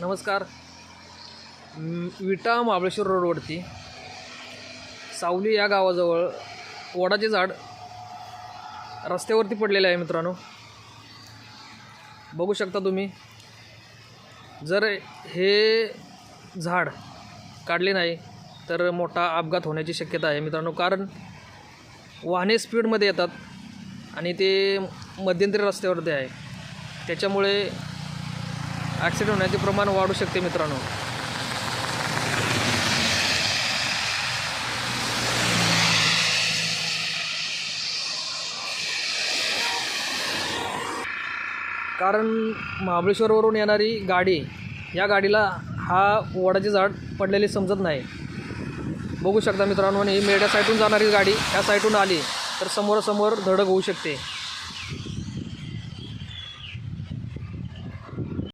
नमस्कार. विटा महाबळेश्वर रोडवरती सावली या गावाजवळ वडाचे झाड रस्त्यावरती पडलेले आहे मित्रांनो. बघू शकता तुम्ही जर हे झाड काढले नाही तर मोठा अपघात होण्याची शक्यता आहे मित्रांनो. कारण वाहने स्पीडमध्ये येतात आणि ते मध्यंतरी रस्त्यावरती आहे. त्याच्यामुळे ॲक्सिडेंट होण्याचे प्रमाण वाढू शकते मित्रांनो. कारण महाबळेश्वरवरून येणारी गाडी या गाडीला हा वडाचे झाड पडलेले समजत नाही. बघू शकता मित्रांनो आणि मेड्या साईडून जाणारी गाडी ह्या साईडून आली तर समोरासमोर धडक होऊ शकते.